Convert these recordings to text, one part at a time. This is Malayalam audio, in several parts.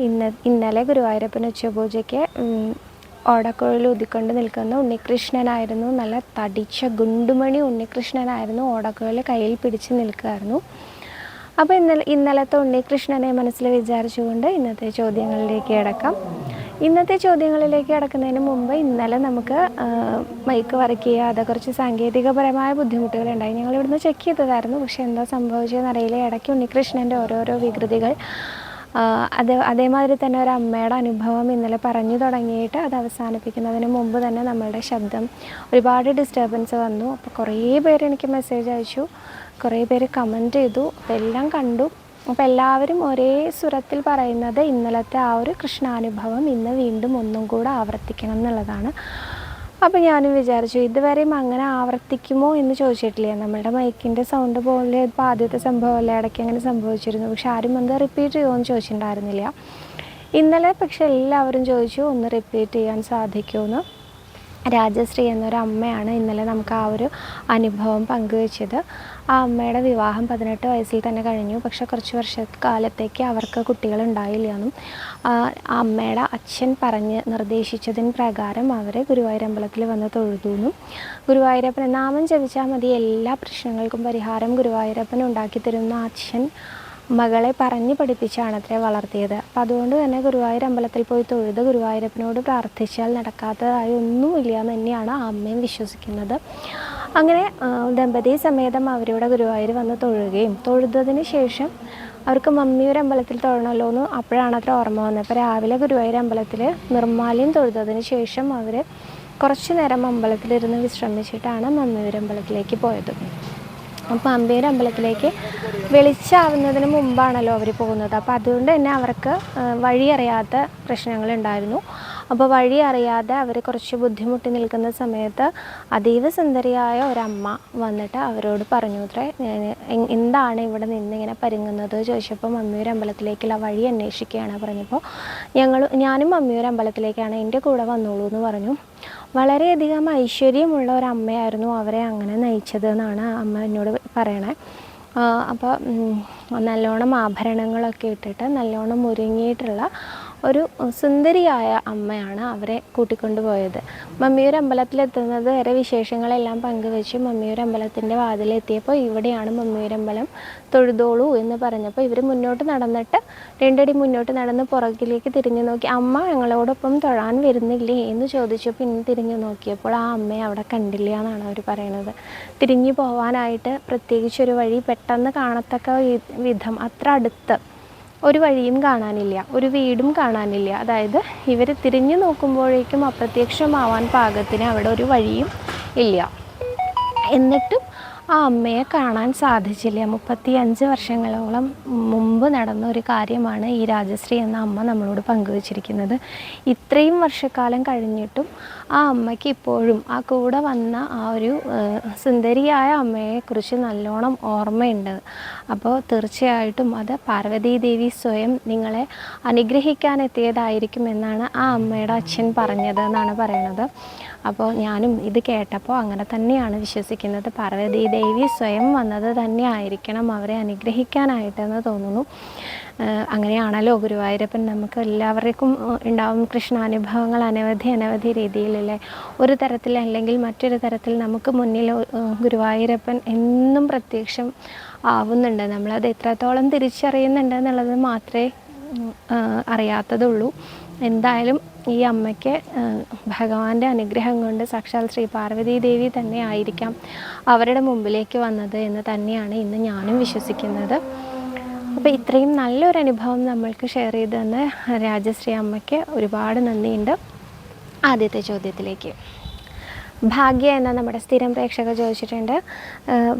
ഇന്ന് ഇന്നലെ ഗുരുവായൂരപ്പൻ ഉച്ചപൂജയ്ക്ക് ഓടക്കുഴൽ ഊതിക്കൊണ്ട് നിൽക്കുന്ന ഉണ്ണികൃഷ്ണനായിരുന്നു. നല്ല തടിച്ച ഗുണ്ടുമണി ഉണ്ണികൃഷ്ണനായിരുന്നു. ഓടക്കുഴൽ കയ്യിൽ പിടിച്ച് നിൽക്കുമായിരുന്നു അപ്പോൾ ഇന്നലെ ഇന്നലത്തെ ഉണ്ണികൃഷ്ണനെ മനസ്സിൽ വിചാരിച്ചുകൊണ്ട് ഇന്നത്തെ ചോദ്യങ്ങളിലേക്ക് കിടക്കാം. ഇന്നത്തെ ചോദ്യങ്ങളിലേക്ക് കിടക്കുന്നതിന് മുമ്പ് ഇന്നലെ നമുക്ക് മൈക്ക് വർക്ക് ചെയ്യാതെ കുറച്ച് സാങ്കേതികപരമായ ബുദ്ധിമുട്ടുകളുണ്ടായി. ഞങ്ങൾ ഇവിടുന്ന് ചെക്ക് ചെയ്തതായിരുന്നു. പക്ഷേ എന്താ സംഭവിച്ചതെന്ന് അറിയില്ല. ഇടയ്ക്ക് ഉണ്ണികൃഷ്ണന്റെ ഓരോരോ വികൃതികൾ അത് അതേമാതിരി തന്നെ ഒരു അമ്മയുടെ അനുഭവം ഇന്നലെ പറഞ്ഞു തുടങ്ങിയിട്ട് അത് അവസാനിപ്പിക്കുന്നതിന് മുമ്പ് തന്നെ നമ്മളുടെ ശബ്ദം ഒരുപാട് ഡിസ്റ്റർബൻസ് വന്നു. അപ്പോൾ കുറേ പേര് എനിക്ക് മെസ്സേജ് അയച്ചു. കുറേ പേര് കമന്റ് ചെയ്തു. അപ്പോൾ എല്ലാം കണ്ടു. അപ്പോൾ എല്ലാവരും ഒരേ സ്വരത്തിൽ പറയുന്നത് ഇന്നലത്തെ ആ ഒരു കൃഷ്ണാനുഭവം ഇന്ന് വീണ്ടും ഒന്നും കൂടെ ആവർത്തിക്കണം എന്നുള്ളതാണ്. അപ്പോൾ ഞാനും വിചാരിച്ചു ഇതുവരെയും അങ്ങനെ ആവർത്തിക്കുമോ? എന്ന് ചോദിച്ചിട്ടില്ല. നമ്മളുടെ മൈക്കിന്റെ സൗണ്ട് പോലെ ഇപ്പോൾ ആദ്യത്തെ സംഭവമല്ലേ ഇടയ്ക്ക് അങ്ങനെ സംഭവിച്ചിരുന്നു. പക്ഷെ ആരും എന്താ റിപ്പീറ്റ് ചെയ്യുമോ എന്ന് ചോദിച്ചിട്ടുണ്ടായിരുന്നില്ല. ഇന്നലെ പക്ഷെ എല്ലാവരും ചോദിച്ചു ഒന്ന് റിപ്പീറ്റ് ചെയ്യാൻ സാധിക്കുമെന്ന് രാജശ്രീ എന്നൊരു അമ്മയാണ് ഇന്നലെ നമുക്ക് ആ ഒരു അനുഭവം പങ്കുവെച്ചത്. ആ അമ്മയുടെ വിവാഹം പതിനെട്ട് വയസ്സിൽ തന്നെ കഴിഞ്ഞു. പക്ഷേ കുറച്ച് വർഷക്കാലത്തേക്ക് അവർക്ക് കുട്ടികൾ ഉണ്ടായില്ല എന്നും ആ അമ്മയുടെ അച്ഛൻ പറഞ്ഞ് നിർദ്ദേശിച്ചതിന് പ്രകാരം അവർ ഗുരുവായൂർ അമ്പലത്തിൽ വന്ന് തൊഴുതുന്നു ഗുരുവായൂരപ്പൻ നാമം ജപിച്ചാൽ മതി. എല്ലാ പ്രശ്നങ്ങൾക്കും പരിഹാരം ഗുരുവായൂരപ്പൻ ഉണ്ടാക്കി തരുന്ന അച്ഛൻ മകളെ പറഞ്ഞു പഠിപ്പിച്ചാണ് അത്രേ വളർത്തിയത്. അപ്പം അതുകൊണ്ട് തന്നെ ഗുരുവായൂർ അമ്പലത്തിൽ പോയി തൊഴുത് ഗുരുവായൂരപ്പനോട് പ്രാർത്ഥിച്ചാൽ നടക്കാത്തതായി ഒന്നുമില്ല എന്ന് തന്നെയാണ് അമ്മയും വിശ്വസിക്കുന്നത്. അങ്ങനെ ദമ്പതി സമേതം അവരുടെ ഗുരുവായൂർ വന്ന് തൊഴുകയും തൊഴുതതിന് ശേഷം അവർക്ക് മമ്മിയൊരു അമ്പലത്തിൽ തൊഴണമല്ലോ എന്ന് അപ്പോഴാണ് അത്ര ഓർമ്മ വന്നത്. അപ്പോൾ രാവിലെ ഗുരുവായൂർ അമ്പലത്തിൽ നിർമ്മാല്യം തൊഴുതതിന് ശേഷം അവർ കുറച്ച് നേരം അമ്പലത്തിലിരുന്ന് വിശ്രമിച്ചിട്ടാണ് മമ്മിയൂർ അമ്പലത്തിലേക്ക് പോയത്. അപ്പോൾ അമ്പേര് അമ്പലത്തിലേക്ക് വെളിച്ചാവുന്നതിന് മുമ്പാണല്ലോ അവർ പോകുന്നത്. അപ്പോൾ അതുകൊണ്ട് തന്നെ അവർക്ക് വഴി അറിയാത്ത പ്രശ്നങ്ങളുണ്ടായിരുന്നു. അപ്പോൾ വഴി അറിയാതെ അവർ കുറച്ച് ബുദ്ധിമുട്ടി നിൽക്കുന്ന സമയത്ത് അതീവ സുന്ദരിയായ ഒരമ്മ വന്നിട്ട് അവരോട് പറഞ്ഞു അത്രേ "ഞാൻ- എന്താണ് ഇവിടെ നിന്ന് ഇങ്ങനെ പരുങ്ങുന്നത്? ചോദിച്ചപ്പോൾ മമ്മിയൂർ അമ്പലത്തിലേക്കുള്ള വഴി അന്വേഷിക്കുകയാണ്. പറഞ്ഞപ്പോൾ ഞങ്ങൾ ഞാനും മമ്മിയൂർ അമ്പലത്തിലേക്കാണ് എന്റെ കൂടെ വന്നോളൂ എന്ന് പറഞ്ഞു. വളരെയധികം ഐശ്വര്യമുള്ള ഒരു അമ്മയായിരുന്നു അവരെ അങ്ങനെ നയിച്ചത് എന്നാണ് അമ്മ എന്നോട് പറയണേ. അപ്പോൾ നല്ലോണം ആഭരണങ്ങളൊക്കെ ഇട്ടിട്ട് നല്ലോണം ഒരുങ്ങിയിട്ടുള്ള ഒരു സുന്ദരിയായ അമ്മയാണ് അവരെ കൂട്ടിക്കൊണ്ടുപോയത്. മമ്മിയൂർ അമ്പലത്തിലെത്തുന്നത് വരെ വിശേഷങ്ങളെല്ലാം പങ്കുവെച്ച് മമ്മിയൂർ അമ്പലത്തിന്റെ വാതിലെത്തിയപ്പോൾ ഇവിടെയാണ് മമ്മിയൂർ അമ്പലം തൊഴുതോളൂ എന്ന് പറഞ്ഞപ്പോൾ ഇവർ മുന്നോട്ട് നടന്നിട്ട് രണ്ടടി മുന്നോട്ട് നടന്ന് പുറകിലേക്ക് തിരിഞ്ഞു നോക്കി. അമ്മ ഞങ്ങളോടൊപ്പം തൊഴാൻ വരുന്നില്ലേ എന്ന് ചോദിച്ചപ്പോൾ പിന്നെ തിരിഞ്ഞു നോക്കിയപ്പോൾ ആ അമ്മയെ അവിടെ കണ്ടില്ല എന്നാണ് അവർ പറയുന്നത്. തിരിഞ്ഞു പോവാനായിട്ട് പ്രത്യേകിച്ചൊരു വഴി പെട്ടെന്ന് കാണത്തക്ക വിധം അത്ര അടുത്ത് ഒരു വഴിയും കാണാനില്ല ഒരു വീടും കാണാനില്ല. അതായത് ഇവർ തിരിഞ്ഞു നോക്കുമ്പോഴേക്കും അപ്രത്യക്ഷമാവാൻ പാകത്തിന് അവിടെ ഒരു വഴിയും ഇല്ല. എന്നിട്ടും ആ അമ്മയെ കാണാൻ സാധിച്ചില്ല. മുപ്പത്തി അഞ്ച് വർഷങ്ങളോളം മുമ്പ് നടന്ന ഒരു കാര്യമാണ് ഈ രാജശ്രീ എന്ന അമ്മ നമ്മളോട് പങ്കുവച്ചിരിക്കുന്നത്. ഇത്രയും വർഷക്കാലം കഴിഞ്ഞിട്ടും ആ അമ്മയ്ക്ക് ഇപ്പോഴും ആ കൂടെ വന്ന ആ ഒരു സുന്ദരിയായ അമ്മയെക്കുറിച്ച് നല്ലോണം ഓർമ്മയുണ്ട്. അപ്പോൾ തീർച്ചയായിട്ടും അത് പാർവതീദേവി സ്വയം നിങ്ങളെ അനുഗ്രഹിക്കാൻ എത്തിയതായിരിക്കും എന്നാണ് ആ അമ്മയുടെ അച്ഛൻ പറഞ്ഞത് എന്നാണ് പറയുന്നത്. അപ്പോൾ ഞാനും ഇത് കേട്ടപ്പോൾ അങ്ങനെ തന്നെയാണ് വിശ്വസിക്കുന്നത്. പാർവതി ദേവി സ്വയം വന്നത് തന്നെ ആയിരിക്കണം അവരെ അനുഗ്രഹിക്കാനായിട്ടെന്ന് തോന്നുന്നു. അങ്ങനെയാണല്ലോ ഗുരുവായൂരപ്പൻ നമുക്ക് എല്ലാവർക്കും ഉണ്ടാവും കൃഷ്ണാനുഭവങ്ങൾ അനവധി അനവധി രീതിയിലല്ലേ ഒരു തരത്തിൽ അല്ലെങ്കിൽ മറ്റൊരു തരത്തിൽ നമുക്ക് മുന്നിൽ ഗുരുവായൂരപ്പൻ എന്നും പ്രത്യക്ഷം ആവുന്നുണ്ട്. നമ്മളത് എത്രത്തോളം തിരിച്ചറിയുന്നുണ്ട് എന്നുള്ളത് മാത്രമേ അറിയാത്തതുള്ളൂ. എന്തായാലും ഈ അമ്മയ്ക്ക് ഭഗവാന്റെ അനുഗ്രഹം കൊണ്ട് സാക്ഷാൽ ശ്രീ പാർവതി ദേവി തന്നെ ആയിരിക്കാം അവരുടെ മുമ്പിലേക്ക് വന്നത് എന്ന് തന്നെയാണ് ഇന്ന് ഞാനും വിശ്വസിക്കുന്നത്. അപ്പോൾ ഇത്രയും നല്ലൊരു അനുഭവം നമ്മൾക്ക് ഷെയർ ചെയ്ത് തന്ന രാജശ്രീ അമ്മയ്ക്ക് ഒരുപാട് നന്ദിയുണ്ട്. ആദ്യത്തെ ചോദ്യത്തിലേക്ക്. ഭാഗ്യ എന്ന നമ്മുടെ സ്ഥിരം പ്രേക്ഷക ചോദിച്ചിട്ടുണ്ട്.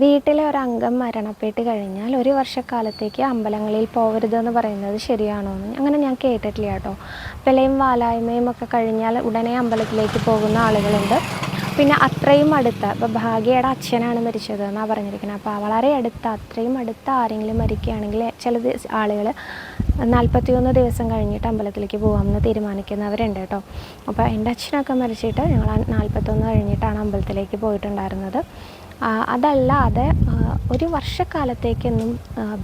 വീട്ടിലെ ഒരു അംഗം മരണപ്പെട്ട് കഴിഞ്ഞാൽ ഒരു വർഷക്കാലത്തേക്ക് അമ്പലങ്ങളിൽ പോകരുതെന്ന് പറയുന്നത് ശരിയാണോ എന്ന് അങ്ങനെ ഞാൻ കേട്ടിട്ടില്ല കേട്ടോ. വിലയും വാലായ്മയും ഒക്കെ കഴിഞ്ഞാൽ ഉടനെ അമ്പലത്തിലേക്ക് പോകുന്ന ആളുകളുണ്ട്. പിന്നെ അത്രയും അടുത്ത ഇപ്പോൾ ഭാഗ്യയുടെ അച്ഛനാണ് മരിച്ചത് എന്നാണ് പറഞ്ഞിരിക്കുന്നത്. അപ്പോൾ വളരെ അടുത്ത അത്രയും അടുത്ത ആരെങ്കിലും മരിക്കുകയാണെങ്കിൽ ചില ആളുകൾ നാൽപ്പത്തിയൊന്ന് ദിവസം കഴിഞ്ഞിട്ട് അമ്പലത്തിലേക്ക് പോകാമെന്ന് തീരുമാനിക്കുന്നവരുണ്ട് കേട്ടോ. അപ്പോൾ എന്റെ അച്ഛനൊക്കെ മരിച്ചിട്ട് ഞങ്ങൾ നാൽപ്പത്തൊന്ന് കഴിഞ്ഞിട്ടാണ് അമ്പലത്തിലേക്ക് പോയിട്ടുണ്ടായിരുന്നത്. അതല്ലാതെ ഒരു വർഷക്കാലത്തേക്കൊന്നും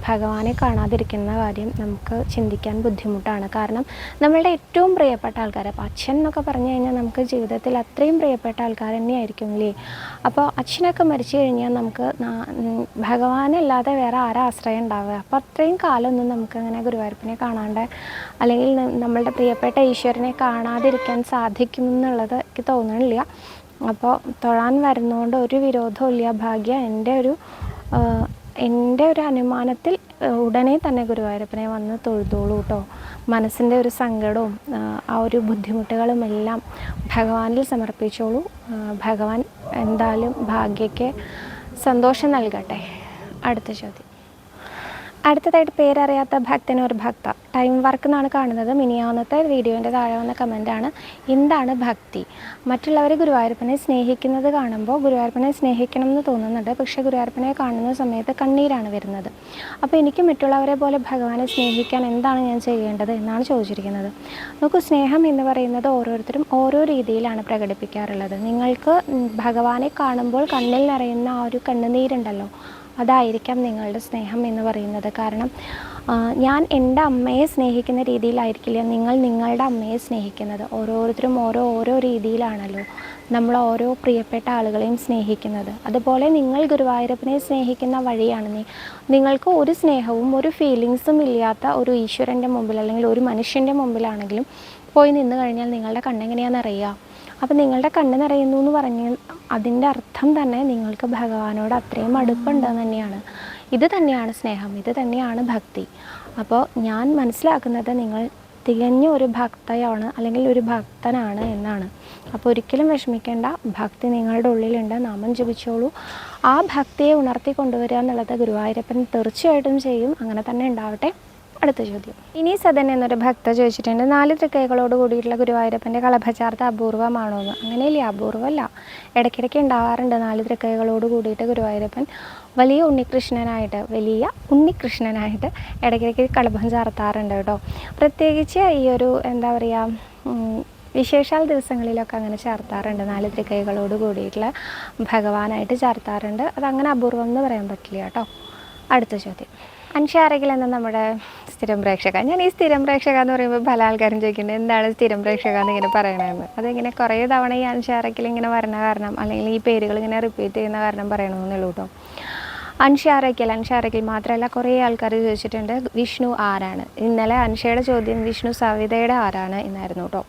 ഭഗവാനെ കാണാതിരിക്കുന്ന കാര്യം നമുക്ക് ചിന്തിക്കാൻ ബുദ്ധിമുട്ടാണ്. കാരണം നമ്മളുടെ ഏറ്റവും പ്രിയപ്പെട്ട ആൾക്കാർ അപ്പോൾ അച്ഛൻ എന്നൊക്കെ പറഞ്ഞു കഴിഞ്ഞാൽ നമുക്ക് ജീവിതത്തിൽ അത്രയും പ്രിയപ്പെട്ട ആൾക്കാർ തന്നെയായിരിക്കും അല്ലേ അപ്പോൾ അച്ഛനൊക്കെ മരിച്ചു കഴിഞ്ഞാൽ നമുക്ക് ഭഗവാനല്ലാതെ വേറെ ആരാ ആശ്രയം ഉണ്ടാവുക? അപ്പോൾ അത്രയും കാലമൊന്നും നമുക്ക് അങ്ങനെ ഗുരുവായൂരപ്പനെ കാണാണ്ട് അല്ലെങ്കിൽ നമ്മളുടെ പ്രിയപ്പെട്ട ഈശ്വരനെ കാണാതിരിക്കാൻ സാധിക്കുമെന്നുള്ളത് എനിക്ക് തോന്നണില്ല. അപ്പോൾ തൊഴാൻ വരുന്നതുകൊണ്ട് ഒരു വിരോധവും ഇല്ല ഭാഗ്യ എന്റെ ഒരു എന്റെ ഒരു അനുമാനത്തിൽ ഉടനെ തന്നെ ഗുരുവായൂരപ്പനെ വന്ന് തൊഴുതോളൂ കേട്ടോ മനസ്സിന്റെ ഒരു സങ്കടവും ആ ഒരു ബുദ്ധിമുട്ടുകളും എല്ലാം ഭഗവാനിൽ സമർപ്പിച്ചോളൂ. ഭഗവാൻ എന്തായാലും ഭാഗ്യയ്ക്ക് സന്തോഷം നൽകട്ടെ. അടുത്ത ചോദ്യം. അടുത്തതായിട്ട് പേരറിയാത്ത ഭക്തനോർ ഭക്ത. ടൈം വർക്ക് എന്നാണ് കാണുന്നത്. മിനിയാവുന്നത്തെ വീഡിയോന്റെ താഴെ വന്ന കമന്റാണ് എന്താണ് ഭക്തി? മറ്റുള്ളവർ ഗുരുവായൂരപ്പനെ സ്നേഹിക്കുന്നത് കാണുമ്പോൾ ഗുരുവായൂരപ്പനെ സ്നേഹിക്കണം എന്ന് തോന്നുന്നുണ്ട്. പക്ഷേ ഗുരുവായൂരപ്പനെ കാണുന്ന സമയത്ത് കണ്ണീരാണ് വരുന്നത്. അപ്പോൾ എനിക്ക് മറ്റുള്ളവരെ പോലെ ഭഗവാനെ സ്നേഹിക്കാൻ എന്താണ് ഞാൻ ചെയ്യേണ്ടത് എന്നാണ് ചോദിച്ചിരിക്കുന്നത്. നോക്കൂ സ്നേഹം എന്ന് പറയുന്നത് ഓരോരുത്തരും ഓരോ രീതിയിലാണ് പ്രകടിപ്പിക്കാറുള്ളത്. നിങ്ങൾക്ക് ഭഗവാനെ കാണുമ്പോൾ കണ്ണിൽ നിറയുന്ന ആ ഒരു കണ്ണുനീരുണ്ടല്ലോ. അതായിരിക്കാം നിങ്ങളുടെ സ്നേഹം എന്ന് പറയുന്നത്. കാരണം ഞാൻ എന്റെ അമ്മയെ സ്നേഹിക്കുന്ന രീതിയിലായിരിക്കില്ല നിങ്ങൾ നിങ്ങളുടെ അമ്മയെ സ്നേഹിക്കുന്നത്? ഓരോരുത്തരും ഓരോ ഓരോ രീതിയിലാണല്ലോ നമ്മൾ ഓരോ പ്രിയപ്പെട്ട ആളുകളെയും സ്നേഹിക്കുന്നത്. അതുപോലെ നിങ്ങൾ ഗുരുവായൂരപ്പനെ സ്നേഹിക്കുന്ന വഴിയാണ് നിങ്ങൾക്ക് ഒരു സ്നേഹവും ഒരു ഫീലിങ്സും ഇല്ലാത്ത ഒരു ഈശ്വരന്റെ മുമ്പിൽ അല്ലെങ്കിൽ ഒരു മനുഷ്യന്റെ മുമ്പിലാണെങ്കിലും പോയി നിന്ന് കഴിഞ്ഞാൽ നിങ്ങളുടെ കണ്ണെങ്ങനെയാണെന്ന് അറിയുക? അപ്പം നിങ്ങളുടെ കണ്ണ് നിറയുന്നു എന്ന് പറഞ്ഞ് അതിന്റെ അർത്ഥം തന്നെ നിങ്ങൾക്ക് ഭഗവാനോട് അത്രയും അടുപ്പുണ്ടെന്ന് തന്നെയാണ്. ഇത് തന്നെയാണ് സ്നേഹം ഇത് തന്നെയാണ് ഭക്തി. അപ്പോൾ ഞാൻ മനസ്സിലാക്കുന്നത് നിങ്ങൾ തികഞ്ഞ ഒരു ഭക്തയാണ് അല്ലെങ്കിൽ ഒരു ഭക്തനാണ് എന്നാണ്. അപ്പോൾ ഒരിക്കലും വിഷമിക്കേണ്ട ഭക്തി നിങ്ങളുടെ ഉള്ളിലുണ്ട് നാമം ജപിച്ചോളൂ. ആ ഭക്തിയെ ഉണർത്തി കൊണ്ടുവരിക എന്നുള്ളത് ഗുരുവായൂരപ്പൻ തീർച്ചയായിട്ടും ചെയ്യും അങ്ങനെ തന്നെ ഉണ്ടാവട്ടെ. അടുത്ത ചോദ്യം. ഇനി സദൻ എന്നൊരു ഭക്ത ചോദിച്ചിട്ടുണ്ട് നാല് തൃക്കൈകളോട് കൂടിയിട്ടുള്ള ഗുരുവായൂരപ്പന്റെ കളഭചാർത്ത അപൂർവമാണോ എന്ന് അങ്ങനെയല്ലേ അപൂർവമല്ല ഇടയ്ക്കിടയ്ക്ക് ഉണ്ടാവാറുണ്ട് നാല് തൃക്കൈകളോട് കൂടിയിട്ട് ഗുരുവായൂരപ്പൻ വലിയ ഉണ്ണികൃഷ്ണനായിട്ട് വലിയ ഉണ്ണികൃഷ്ണനായിട്ട് ഇടയ്ക്കിടയ്ക്ക് കളഭം ചാർത്താറുണ്ട് കേട്ടോ. പ്രത്യേകിച്ച് ഈ ഒരു എന്താ പറയുക വിശേഷാൽ ദിവസങ്ങളിലൊക്കെ അങ്ങനെ ചേർത്താറുണ്ട്. നാല് തൃക്കൈകളോട് കൂടിയിട്ടുള്ള ഭഗവാനായിട്ട് ചേർത്താറുണ്ട്. അതങ്ങനെ അപൂർവം എന്ന് പറയാൻ പറ്റില്ല കേട്ടോ. അടുത്ത ചോദ്യം. അൻഷാരകിൽ എന്ന നമ്മുടെ സ്ഥിരം പ്രേക്ഷക? ഞാൻ ഈ സ്ഥിരം പ്രേക്ഷക എന്ന് പറയുമ്പോൾ പല ആൾക്കാരും ചോദിക്കുന്നത് എന്താണ് സ്ഥിരം പ്രേക്ഷക എന്ന് ഇങ്ങനെ പറയണമെന്ന് അതിങ്ങനെ കുറേ തവണ ഈ അൻഷാരക്കിൽ ഇങ്ങനെ വരണ കാരണം അല്ലെങ്കിൽ ഈ പേരുകൾ ഇങ്ങനെ റിപ്പീറ്റ് ചെയ്യുന്ന കാരണം പറയണമെന്നുള്ളൂ കേട്ടോ അൻഷാരക്കിൽ അൻഷാരക്കിൽ മാത്രമല്ല കുറേ ആൾക്കാർ ചോദിച്ചിട്ടുണ്ട് വിഷ്ണു ആരാണ്? ഇന്നലെ അൻഷയുടെ ചോദ്യം വിഷ്ണു സവിതയുടെ ആരാണ് എന്നായിരുന്നു കേട്ടോ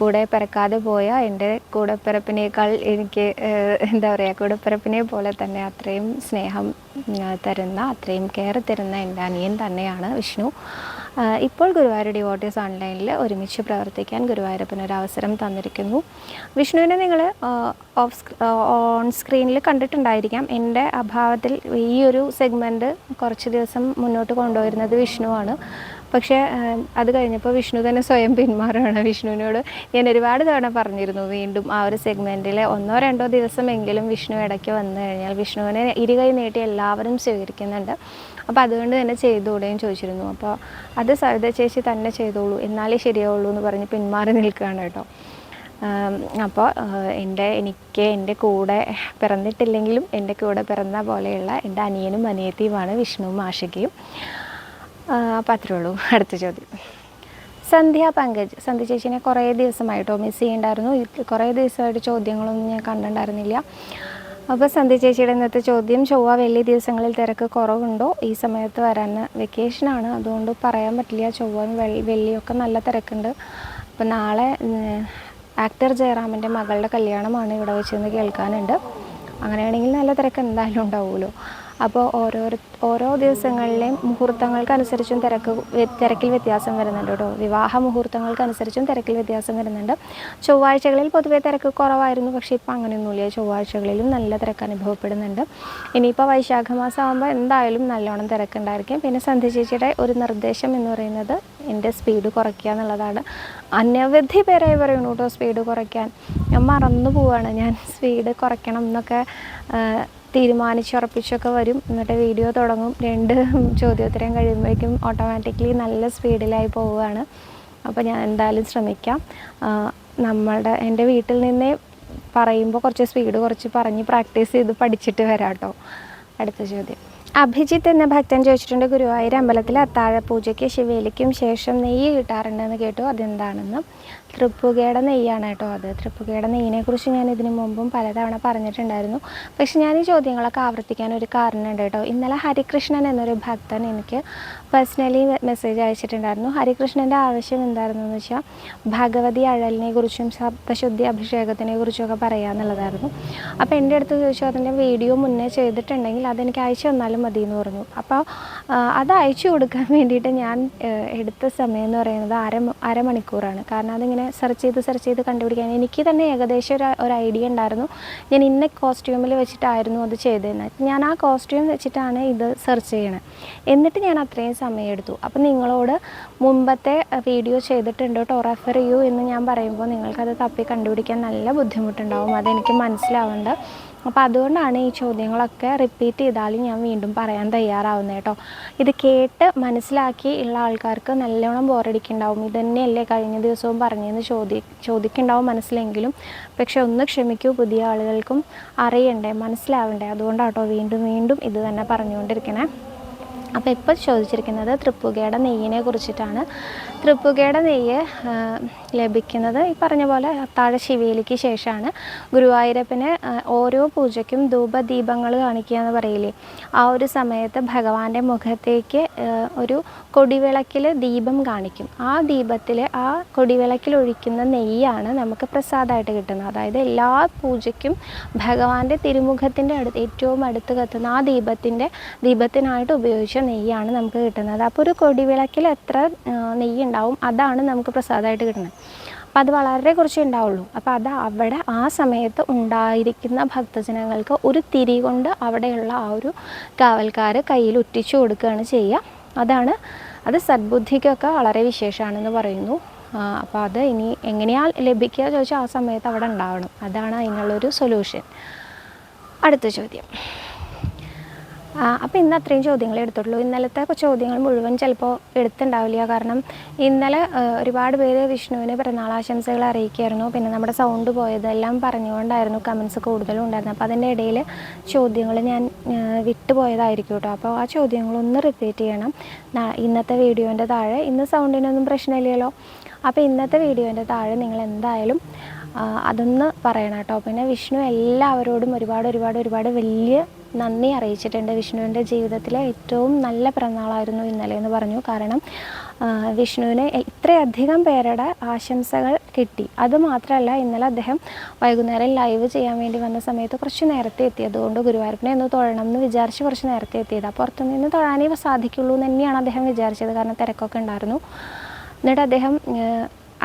കൂടെ പിറക്കാതെ പോയ എന്റെ കൂടെപ്പിറപ്പിനേക്കാൾ എനിക്ക് എന്താ പറയുക കൂടെപ്പിറപ്പിനെ പോലെ തന്നെ അത്രയും സ്നേഹം തരുന്ന അത്രയും കെയർ തരുന്ന എന്റെ അനിയൻ തന്നെയാണ് വിഷ്ണു. ഇപ്പോൾ ഗുരുവായൂർ ഡിവോട്ടീസ് ഓൺലൈനിൽ ഒരുമിച്ച് പ്രവർത്തിക്കാൻ ഗുരുവായൂരപ്പന് ഒരു അവസരം തന്നിരിക്കുന്നു. വിഷ്ണുവിനെ നിങ്ങൾ ഓഫ് ഓൺ സ്ക്രീനിൽ കണ്ടിട്ടുണ്ടായിരിക്കാം. എന്റെ അഭാവത്തിൽ ഈ ഒരു സെഗ്മെന്റ് കുറച്ച് ദിവസം മുന്നോട്ട് കൊണ്ടുവരുന്നത് വിഷ്ണുവാണ്. പക്ഷേ അത് കഴിഞ്ഞപ്പോൾ വിഷ്ണു തന്നെ സ്വയം പിന്മാറുകയാണ്. വിഷ്ണുവിനോട് ഞാൻ ഒരുപാട് തവണ പറഞ്ഞിരുന്നു വീണ്ടും ആ ഒരു സെഗ്മെന്റിൽ ഒന്നോ രണ്ടോ ദിവസമെങ്കിലും വിഷ്ണു ഇടയ്ക്ക് വന്നു കഴിഞ്ഞാൽ വിഷ്ണുവിനെ ഇരുകൈ നീട്ടി എല്ലാവരും സ്വീകരിക്കുന്നുണ്ട്. അപ്പോൾ അതുകൊണ്ട് തന്നെ ചെയ്തുകൂടെയും ചോദിച്ചിരുന്നു. അപ്പോൾ അത് സവിത ചേച്ചി തന്നെ ചെയ്തോളൂ എന്നാലേ ശരിയാവുള്ളൂ എന്ന് പറഞ്ഞ് പിന്മാറി നിൽക്കുകയാണ് കേട്ടോ. അപ്പോൾ എന്റെ എനിക്ക് എന്റെ കൂടെ പിറന്നിട്ടില്ലെങ്കിലും എന്റെ കൂടെ പിറന്ന പോലെയുള്ള എന്റെ അനിയനും അനിയത്തിയുമാണ് വിഷ്ണുവും ആഷികയും. അപ്പോൾ അത്രേ ഉള്ളൂ. അടുത്ത ചോദ്യം. സന്ധ്യ പങ്കജ്. സന്ധ്യ ചേച്ചിനെ കുറേ ദിവസമായിട്ടോ മിസ് ചെയ്യണ്ടായിരുന്നു. കുറേ ദിവസമായിട്ട് ചോദ്യങ്ങളൊന്നും ഞാൻ കണ്ടിട്ടുണ്ടായിരുന്നില്ല. അപ്പോൾ സന്ധ്യ ചേച്ചിയുടെ ഇന്നത്തെ ചോദ്യം ചൊവ്വ വെള്ളി ദിവസങ്ങളിൽ തിരക്ക് കുറവുണ്ടോ? ഈ സമയത്ത് വരാൻ വെക്കേഷനാണ് അതുകൊണ്ട് പറയാൻ പറ്റില്ല. ചൊവ്വ വെള്ളി വെള്ളിയൊക്കെ നല്ല തിരക്കുണ്ട്. അപ്പോൾ നാളെ ആക്ടർ ജയറാമിന്റെ മകളുടെ കല്യാണമാണ് ഇവിടെ വെച്ചെന്ന് കേൾക്കാനുണ്ട്. അങ്ങനെയാണെങ്കിൽ നല്ല തിരക്ക് എന്തായാലും ഉണ്ടാവുമല്ലോ. അപ്പോൾ ഓരോ ഓരോ ദിവസങ്ങളിലെയും മുഹൂർത്തങ്ങൾക്കനുസരിച്ചും തിരക്ക് തിരക്കിൽ വ്യത്യാസം വരുന്നുണ്ട് കേട്ടോ. വിവാഹ മുഹൂർത്തങ്ങൾക്കനുസരിച്ചും തിരക്കിൽ വ്യത്യാസം വരുന്നുണ്ട്. ചൊവ്വാഴ്ചകളിൽ പൊതുവെ തിരക്ക് കുറവായിരുന്നു. പക്ഷേ ഇപ്പോൾ അങ്ങനെയൊന്നുമില്ല. ചൊവ്വാഴ്ചകളിലും നല്ല തിരക്ക് അനുഭവപ്പെടുന്നുണ്ട്. ഇനിയിപ്പോൾ വൈശാഖ മാസം ആകുമ്പോൾ എന്തായാലും നല്ലോണം തിരക്കുണ്ടായിരിക്കും. പിന്നെ സന്ധ്യ ചേച്ചിയുടെ ഒരു നിർദ്ദേശം എന്ന് പറയുന്നത് എന്റെ സ്പീഡ് കുറയ്ക്കുക എന്നുള്ളതാണ്. അനവധി പേരായി പറയുന്നു കേട്ടോ സ്പീഡ് കുറയ്ക്കാൻ. ഞാൻ മറന്നു പോവാണ്. ഞാൻ സ്പീഡ് കുറയ്ക്കണം എന്നൊക്കെ തീരുമാനിച്ചുറപ്പിച്ചൊക്കെ വരും. എന്നിട്ട് വീഡിയോ തുടങ്ങും. രണ്ട് ചോദ്യോത്തരം കഴിയുമ്പോഴേക്കും ഓട്ടോമാറ്റിക്കലി നല്ല സ്പീഡിലായി പോവുകയാണ്. അപ്പോൾ ഞാൻ എന്തായാലും ശ്രമിക്കാം. നമ്മളുടെ എന്റെ വീട്ടിൽ നിന്നേ പറയുമ്പോൾ കുറച്ച് സ്പീഡ് കുറച്ച് പറഞ്ഞ് പ്രാക്ടീസ് ചെയ്ത് പഠിച്ചിട്ട് വരാം കേട്ടോ അടുത്ത ചോദ്യം. അഭിജിത്ത് എന്ന ഭക്തൻ ചോദിച്ചിട്ടുണ്ട് ഗുരുവായൂർ അമ്പലത്തിൽ അത്താഴ പൂജയ്ക്ക് ശിവേലിക്കും ശേഷം നെയ്യ് കിട്ടാറുണ്ടെന്ന് കേട്ടു. അതെന്താണെന്ന്? തൃപ്പുകയുടെ നെയ്യാണ് കേട്ടോ അത്. തൃപ്പുകയുടെ നെയ്യിനെക്കുറിച്ച് ഞാൻ ഇതിനു മുമ്പും പലതവണ പറഞ്ഞിട്ടുണ്ടായിരുന്നു. പക്ഷെ ഞാൻ ഈ ചോദ്യങ്ങളൊക്കെ ആവർത്തിക്കാൻ ഒരു കാരണമുണ്ട് കേട്ടോ. ഇന്നലെ ഹരികൃഷ്ണൻ എന്നൊരു ഭക്തൻ എനിക്ക് പേഴ്സണലി മെസ്സേജ് അയച്ചിട്ടുണ്ടായിരുന്നു. ഹരികൃഷ്ണന്റെ ആവശ്യം എന്തായിരുന്നു എന്ന് വെച്ചാൽ ഭഗവതി അഴലിനെ കുറിച്ചും സപ്തശുദ്ധി അഭിഷേകത്തിനെ കുറിച്ചൊക്കെ പറയാമെന്നുള്ളതായിരുന്നു അപ്പോൾ എന്റെ അടുത്ത് ചോദിച്ചു അതിന്റെ വീഡിയോ മുന്നേ ചെയ്തിട്ടുണ്ടെങ്കിൽ അതെനിക്ക് അയച്ചു തന്നാലും മതി എന്ന് പറഞ്ഞു അപ്പോൾ അത് അയച്ചു കൊടുക്കാൻ വേണ്ടിയിട്ട് ഞാൻ എടുത്ത സമയം എന്ന് പറയുന്നത് അര അരമണിക്കൂറാണ് കാരണം അതിങ്ങനെ സെർച്ച് ചെയ്ത് സെർച്ച് ചെയ്ത് കണ്ടുപിടിക്കാൻ എനിക്ക് തന്നെ ഏകദേശം ഒരു ഒരു ഐഡിയ ഉണ്ടായിരുന്നു. ഞാൻ ഇന്ന കോസ്റ്റ്യൂമിൽ വെച്ചിട്ടായിരുന്നു അത് ചെയ്തതെന്ന്. ഞാൻ ആ കോസ്റ്റ്യൂം വെച്ചിട്ടാണ് ഇത് സെർച്ച് ചെയ്യണത് എന്നിട്ട് ഞാൻ അത്രയും സമയം എടുത്തു. അപ്പോൾ നിങ്ങളോട് മുമ്പത്തെ വീഡിയോ ചെയ്തിട്ടുണ്ടോ കേട്ടോ റെഫർ ചെയ്യൂ എന്ന് ഞാൻ പറയുമ്പോൾ നിങ്ങൾക്കത് തപ്പി കണ്ടുപിടിക്കാൻ നല്ല ബുദ്ധിമുട്ടുണ്ടാവും. അതെനിക്ക് മനസ്സിലാവുന്നുണ്ട് അപ്പോൾ അതുകൊണ്ടാണ് ഈ ചോദ്യങ്ങളൊക്കെ റിപ്പീറ്റ് ചെയ്താലും ഞാൻ വീണ്ടും പറയാൻ തയ്യാറാവുന്നത് കേട്ടോ. ഇത് കേട്ട് മനസ്സിലാക്കി ഉള്ള ആൾക്കാർക്ക് നല്ലോണം ബോറടിക്കുന്നുണ്ടാവും ഇതന്നെയല്ലേ കഴിഞ്ഞ ദിവസവും പറഞ്ഞതെന്ന് ചോദി ചോദിക്കുന്നുണ്ടാവും മനസ്സിലെങ്കിലും. പക്ഷെ ഒന്ന് ക്ഷമിക്കൂ പുതിയ ആളുകൾക്കും അറിയണ്ടേ മനസ്സിലാവണ്ടേ. അതുകൊണ്ടാട്ടോ വീണ്ടും വീണ്ടും ഇത് തന്നെ പറഞ്ഞുകൊണ്ടിരിക്കണേ. അപ്പോൾ ഇപ്പോൾ ചോദിച്ചിരിക്കുന്നത് തൃപ്പുകയുടെ നെയ്യിനെ കുറിച്ചിട്ടാണ്. തൃപ്പുകയുടെ നെയ്യ് ലഭിക്കുന്നത് ഈ പറഞ്ഞ പോലെ അത്താഴ ശിവേലിക്ക് ശേഷമാണ്. ഗുരുവായൂരപ്പന് ഓരോ പൂജയ്ക്കും ധൂപദീപങ്ങൾ കാണിക്കുക എന്ന് പറയില്ലേ? ആ ഒരു സമയത്ത് ഭഗവാന്റെ മുഖത്തേക്ക് ഒരു കൊടിവിളക്കിൽ ദീപം കാണിക്കും. ആ ദീപത്തിൽ ആ കൊടിവിളക്കിൽ ഒഴിക്കുന്ന നെയ്യാണ് നമുക്ക് പ്രസാദമായിട്ട് കിട്ടുന്നത്. അതായത് എല്ലാ പൂജയ്ക്കും ഭഗവാന്റെ തിരുമുഖത്തിന്റെ അടുത്ത് ഏറ്റവും അടുത്ത് കത്തുന്ന ആ ദീപത്തിന്റെ ദീപത്തിനായിട്ട് ഉപയോഗിച്ച നെയ്യാണ് നമുക്ക് കിട്ടുന്നത്. അപ്പോൾ ഒരു കൊടിവിളക്കിൽ എത്ര നെയ്യ് ഉണ്ടാവും. അതാണ് നമുക്ക് പ്രസാദമായിട്ട് കിട്ടുന്നത്. അപ്പോൾ അത് വളരെ കുറച്ചേ ഉണ്ടാവുള്ളൂ. അപ്പോൾ അത് അവിടെ ആ സമയത്ത് ഉണ്ടായിരിക്കുന്ന ഭക്തജനങ്ങൾക്ക് ഒരു തിരി കൊണ്ട് അവിടെയുള്ള ആ ഒരു കാവൽക്കാർ കയ്യിൽ ഒറ്റിച്ചു കൊടുക്കുകയാണ് ചെയ്യുക. അതാണ് അത് സദ്ബുദ്ധിക്കൊക്കെ വളരെ വിശേഷമാണെന്ന് പറയുന്നു. അപ്പോൾ അത് ഇനി എങ്ങനെയാ ലഭിക്കുക ചോദിച്ചാൽ ആ സമയത്ത് അവിടെ ഉണ്ടാവണം. അതാണ് അതിനുള്ളൊരു സൊല്യൂഷൻ അടുത്ത ചോദ്യം. അപ്പോൾ ഇന്ന് അത്രയും ചോദ്യങ്ങൾ എടുത്തുള്ളൂ ഇന്നലത്തെ ചോദ്യങ്ങൾ മുഴുവൻ ചിലപ്പോൾ എടുത്തുണ്ടാവില്ല. കാരണം ഇന്നലെ ഒരുപാട് പേര് വിഷ്ണുവിന് പിറന്നാളാശംസകൾ അറിയിക്കായിരുന്നു പിന്നെ നമ്മുടെ സൗണ്ട് പോയതെല്ലാം പറഞ്ഞുകൊണ്ടായിരുന്നു കമൻസ് കൂടുതലും ഉണ്ടായിരുന്നത്. അപ്പോൾ അതിന്റെ ഇടയിൽ ചോദ്യങ്ങൾ ഞാൻ വിട്ടുപോയതായിരിക്കും കേട്ടോ. അപ്പോൾ ആ ചോദ്യങ്ങളൊന്ന് റിപ്പീറ്റ് ചെയ്യണം. ഇന്നത്തെ വീഡിയോന്റെ താഴെ. ഇന്ന് സൗണ്ടിനൊന്നും പ്രശ്നമില്ലല്ലോ. അപ്പോൾ ഇന്നത്തെ വീഡിയോന്റെ താഴെ നിങ്ങൾ എന്തായാലും അതൊന്ന് പറയണം കേട്ടോ. പിന്നെ വിഷ്ണു എല്ലാവരോടും ഒരുപാട് ഒരുപാട് ഒരുപാട് വലിയ നന്ദി അറിയിച്ചിട്ടുണ്ട് വിഷ്ണുവിന്റെ ജീവിതത്തിലെ ഏറ്റവും നല്ല പിറന്നാളായിരുന്നു ഇന്നലെ എന്ന് പറഞ്ഞു. കാരണം വിഷ്ണുവിന് ഇത്രയധികം പേരുടെ ആശംസകൾ കിട്ടി. അതുമാത്രമല്ല ഇന്നലെ അദ്ദേഹം വൈകുന്നേരം ലൈവ് ചെയ്യാൻ വേണ്ടി വന്ന സമയത്ത് കുറച്ച് നേരത്തെ എത്തി. അതുകൊണ്ട് ഗുരുവായൂരപ്പനെ ഒന്ന് തൊഴണം എന്ന് വിചാരിച്ച് കുറച്ച് നേരത്തെ എത്തിയത്. പുറത്തുനിന്ന് തൊഴാനേ സാധിക്കുള്ളൂ എന്ന് തന്നെയാണ് അദ്ദേഹം വിചാരിച്ചത്. കാരണം തിരക്കൊക്കെ ഉണ്ടായിരുന്നു. എന്നിട്ട് അദ്ദേഹം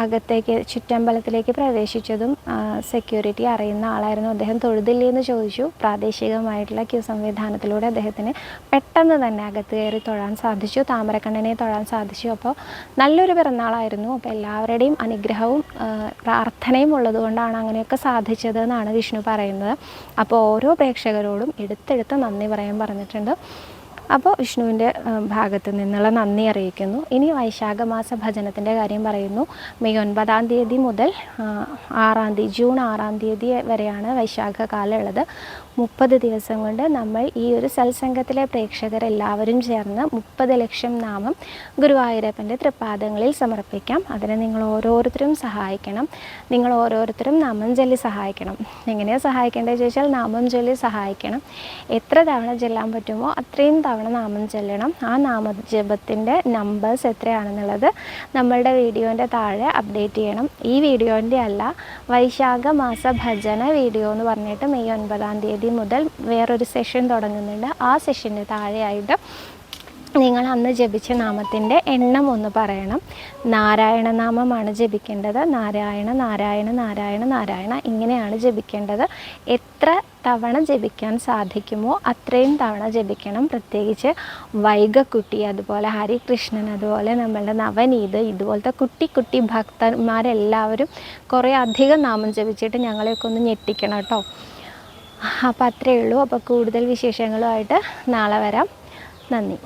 അകത്തേക്ക് ചുറ്റമ്പലത്തിലേക്ക് പ്രവേശിച്ചതും സെക്യൂരിറ്റി അറിയുന്ന ആളായിരുന്നു. അദ്ദേഹം തൊഴുതില്ലേ എന്ന് ചോദിച്ചു. പ്രാദേശികമായിട്ടുള്ള ക്യൂ സംവിധാനത്തിലൂടെ അദ്ദേഹത്തിന് പെട്ടെന്ന് തന്നെ അകത്ത് കയറി തൊഴാൻ സാധിച്ചു. താമരക്കണ്ണനെ തൊഴാൻ സാധിച്ചു. അപ്പോൾ നല്ലൊരു പിറന്നാളായിരുന്നു. അപ്പോൾ എല്ലാവരുടെയും അനുഗ്രഹവും പ്രാർത്ഥനയും ഉള്ളതുകൊണ്ടാണ് അങ്ങനെയൊക്കെ സാധിച്ചതെന്നാണ് വിഷ്ണു പറയുന്നത്. അപ്പോൾ ഓരോ പ്രേക്ഷകരോടും എടുത്തെടുത്ത് നന്ദി പറയാൻ പറഞ്ഞിട്ടുണ്ട്. അപ്പോൾ വിഷ്ണുവിന്റെ ഭാഗത്തു നിന്നുള്ള നന്ദി അറിയിക്കുന്നു. ഇനി വൈശാഖ മാസ ഭജനത്തിന്റെ കാര്യം പറയുന്നു. മെയ് ഒൻപതാം തീയതി മുതൽ ആറാം തീയതി ജൂൺ ആറാം തീയതി വരെയാണ് വൈശാഖ കാലം ഉള്ളത്. മുപ്പത് ദിവസം കൊണ്ട് നമ്മൾ ഈ ഒരു സത്സംഗത്തിലെ പ്രേക്ഷകരെല്ലാവരും ചേർന്ന് മുപ്പത് ലക്ഷം നാമം ഗുരുവായൂരപ്പന്റെ തൃപ്പാദങ്ങളിൽ സമർപ്പിക്കാം. അതിന് നിങ്ങൾ ഓരോരുത്തരും സഹായിക്കണം. നിങ്ങൾ ഓരോരുത്തരും നാമം ചൊല്ലി സഹായിക്കണം. എങ്ങനെയാണ് സഹായിക്കേണ്ടത് ചോദിച്ചാൽ നാമം ചൊല്ലി സഹായിക്കണം. എത്ര തവണ ചെല്ലാൻ പറ്റുമോ അത്രയും തവണ നാമം ചൊല്ലണം. ആ നാമജപത്തിന്റെ നമ്പേഴ്സ് എത്രയാണെന്നുള്ളത് നമ്മളുടെ വീഡിയോന്റെ താഴെ അപ്ഡേറ്റ് ചെയ്യണം. ഈ വീഡിയോന്റെ അല്ല വൈശാഖ മാസ ഭജന വീഡിയോ എന്ന് പറഞ്ഞിട്ട് മെയ് ഒൻപതാം തീയതി തീയതി മുതൽ വേറൊരു സെഷൻ തുടങ്ങുന്നുണ്ട്. ആ സെഷന് താഴെയായിട്ട് നിങ്ങൾ അന്ന് ജപിച്ച നാമത്തിന്റെ എണ്ണം ഒന്ന് പറയണം. നാരായണ നാമമാണ് ജപിക്കേണ്ടത്. നാരായണ നാരായണ നാരായണ നാരായണ ഇങ്ങനെയാണ് ജപിക്കേണ്ടത്. എത്ര തവണ ജപിക്കാൻ സാധിക്കുമോ അത്രയും തവണ ജപിക്കണം. പ്രത്യേകിച്ച് വൈകക്കുട്ടി അതുപോലെ ഹരികൃഷ്ണൻ അതുപോലെ നമ്മളുടെ നവനീത് ഇതുപോലത്തെ കുട്ടി കുട്ടി ഭക്തന്മാരെല്ലാവരും കുറേ അധികം നാമം ജപിച്ചിട്ട് ഞങ്ങളെയൊക്കെ ഒന്ന് ഞെട്ടിക്കണം കേട്ടോ. അപ്പോൾ അത്രയേ ഉള്ളൂ. അപ്പോൾ കൂടുതൽ വിശേഷങ്ങളുമായിട്ട് നാളെ വരാം. നന്ദി.